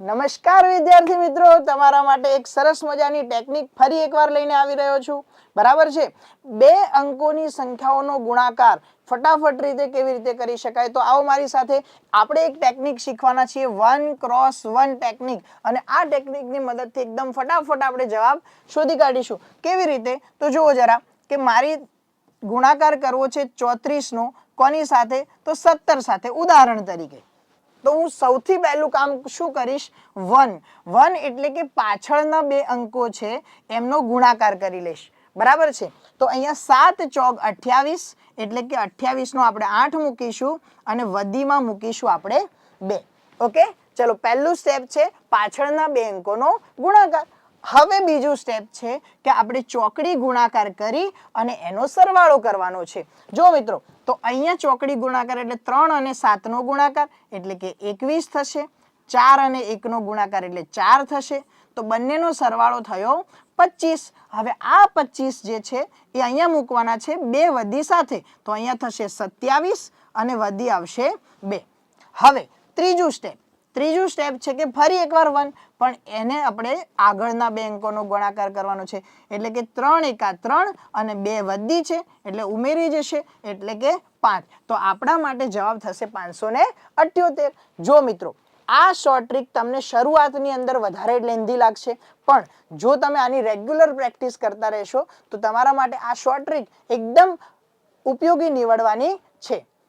નમસ્કાર વિદ્યાર્થી મિત્રો, તમારા માટે એક સરસ મજાની ટેકનિક ફરી એકવાર લઈને આવી રહ્યો છું. બરાબર છે? બે અંકોની સંખ્યાઓનો ગુણાકાર ફટાફટ રીતે કેવી રીતે કરી શકાય? તો આવો મારી સાથે આપણે એક ટેકનિક શીખવાના છીએ વન ક્રોસ વન ટેકનિક અને આ ટેકનિકની મદદથી એકદમ ફટાફટ આપણે જવાબ શોધી કાઢીશું. કેવી રીતે? તો જુઓ જરા કે મારી ગુણાકાર કરવો છે ચોત્રીસનો, કોની સાથે? તો સત્તર સાથે. ઉદાહરણ તરીકે. તો હું સૌથી પહેલું કામ શું કરીશ? વન. વન એટલે કે પાછળના બે અંકો છે, એમનો ગુણાકાર કરી લઈશ. બરાબર છે? તો અહીંયા સાત ચોક અઠ્યાવીસ એટલે કે અઠ્યાવીસનો આપણે આઠ મૂકીશું અને વધીમાં મૂકીશું આપણે બે. ઓકે? ચલો, પહેલું સ્ટેપ છે પાછળના બે અંકોનો ગુણાકાર. હવે બીજું સ્ટેપ છે કે આપણે ચોકડી ગુણાકાર કરી અને એનો સરવાળો કરવાનો છે. જો મિત્રો, તો અહીંયા ચોકડી ગુણાકાર એટલે ત્રણ અને સાતનો ગુણાકાર, એટલે કે એકવીસ થશે. ચાર અને એકનો ગુણાકાર એટલે ચાર થશે. તો બંનેનો સરવાળો થયો પચીસ. હવે આ પચીસ જે છે, એ અહીંયા મૂકવાના છે બે વધી સાથે. તો અહીંયા થશે સત્યાવીસ અને વધી આવશે બે. હવે ત્રીજું સ્ટેપ ત્રીજું સ્ટેપ છે કે ફરી એકવાર વન, પણ એને આપણે આગળના બે અંકોનો ગુણાકાર કરવાનો છે. એટલે કે ત્રણ એકા ત્રણ અને બે વધી છે, એટલે ઉમેરી જશે, એટલે કે પાંચ. તો આપણા માટે જવાબ થશે પાંચસો ને અઠ્યોતેર. જો મિત્રો, આ શોર્ટ ટ્રીક તમને શરૂઆતની અંદર વધારે લેન્ધી લાગશે, પણ જો તમે આની રેગ્યુલર પ્રેક્ટિસ કરતા રહેશો, તો તમારા માટે આ શોર્ટ ટ્રીક એકદમ ઉપયોગી નીવડવાની છે.